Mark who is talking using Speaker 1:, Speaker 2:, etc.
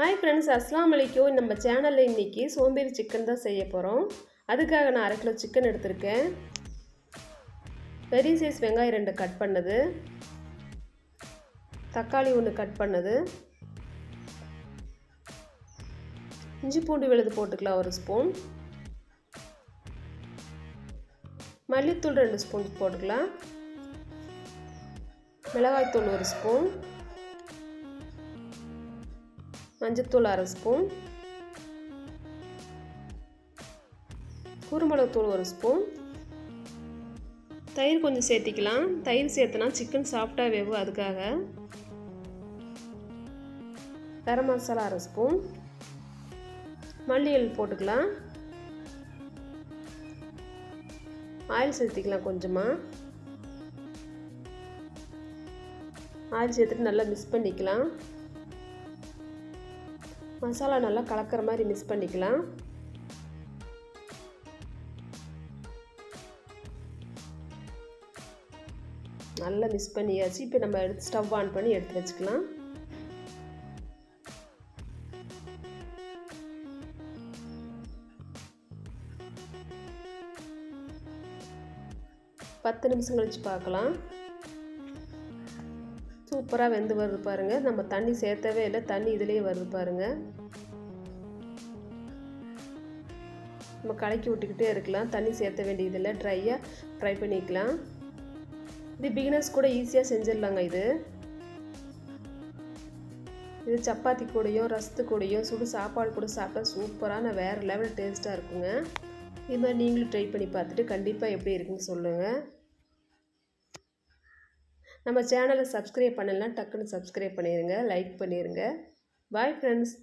Speaker 1: Hi friends அஸ்லாம் அலைக்கும் நம்ம சேனலில் இன்றைக்கி சோம்பேறி சிக்கன் தான் செய்ய போகிறோம் அதுக்காக நான் அரை கிலோ சிக்கன் எடுத்திருக்கேன். பெரிய சைஸ் வெங்காயம் ரெண்டு கட் பண்ணது. தக்காளி ஒன்று கட் பண்ணது. இஞ்சி பூண்டு விழுது போட்டுக்கலாம் ஒரு ஸ்பூன் மல்லித்தூள் ரெண்டு ஸ்பூன் போட்டுக்கலாம். மிளகாய்த்தூள் ஒரு ஸ்பூன் மஞ்சத்தூள் அரை ஸ்பூன். குருமிளகுத்தூள் ஒரு ஸ்பூன். தயிர் கொஞ்சம் சேர்த்திக்கலாம். தயிர் சேர்த்தனா சிக்கன் சாஃப்டாக வேகும் அதுக்காக. கரம் மசாலா அரை ஸ்பூன். மல்லியல் போட்டுக்கலாம். ஆயில் சேர்த்திக்கலாம் கொஞ்சமாக ஆயில் சேர்த்துட்டு நல்லா மிக்ஸ் பண்ணிக்கலாம். மசாலா நல்லா கலக்கிற மாதிரி மிக்ஸ் பண்ணிக்கலாம். நல்லா மிக்ஸ் பண்ணியாச்சு. இப்போ நம்ம எடுத்து ஸ்டவ் ஆன் பண்ணி எடுத்து வச்சுக்கலாம். பத்து நிமிஷம் கழித்து பார்க்கலாம். சூப்பராக வெந்து வருது பாருங்கள் நம்ம தண்ணி சேர்த்தவே இல்லை தண்ணி இதுலேயே வருது பாருங்கள் நம்ம கலக்கி விட்டுக்கிட்டே இருக்கலாம். தண்ணி சேர்த்த வேண்டியதில்லை. ட்ரையாக ஃப்ரை பண்ணிக்கலாம். இது பிகினர்ஸ் கூட ஈஸியாக செஞ்சிடலாங்க இது. இது சப்பாத்தி கூடயும் ரசத்து கூடயும் சுடு சாப்பாடு கூட சாப்பிட்டா சூப்பரான வேறு லெவல் டேஸ்ட்டாக இருக்குங்க. இது மாதிரி நீங்களும் ட்ரை பண்ணி பார்த்துட்டு கண்டிப்பாக எப்படி இருக்குன்னு சொல்லுங்கள் நம்ம சேனலை சப்ஸ்கிரைப் பண்ணலாம் டக்குன்னு சப்ஸ்கிரைப் பண்ணிடுங்க லைக் பண்ணிடுங்க பாய் ஃப்ரெண்ட்ஸ்